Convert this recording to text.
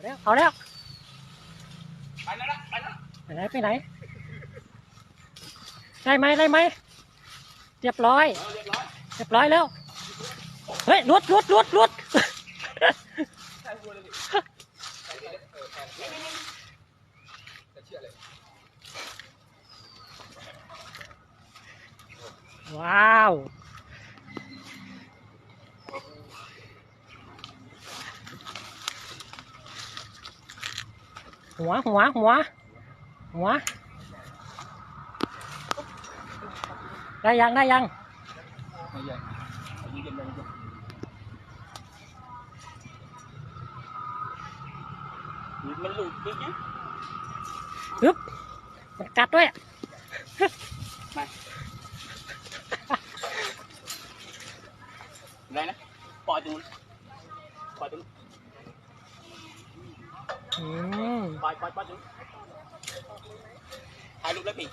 เอาแล้วเอาแล้วไปแล้วนะไปแล้วไปไหนไปไหนได้ไหมได้ไหมเรียบร้อย เออเรียบร้อยเรียบร้อยแล้ว เฮ้ยลุดลุดลุดลุดใช่วัวเลยดิจะเชื่อเลยว้าว หัวหัวหัวหัว ได้ยังได้ยังมันหลุดจริงนะฮึบมันกัดด้วยอะไรนะปล่อยตรงนู้นปล่อยตรงนู้น ไปไปไปล่งถ่ายรูปแล้วพี่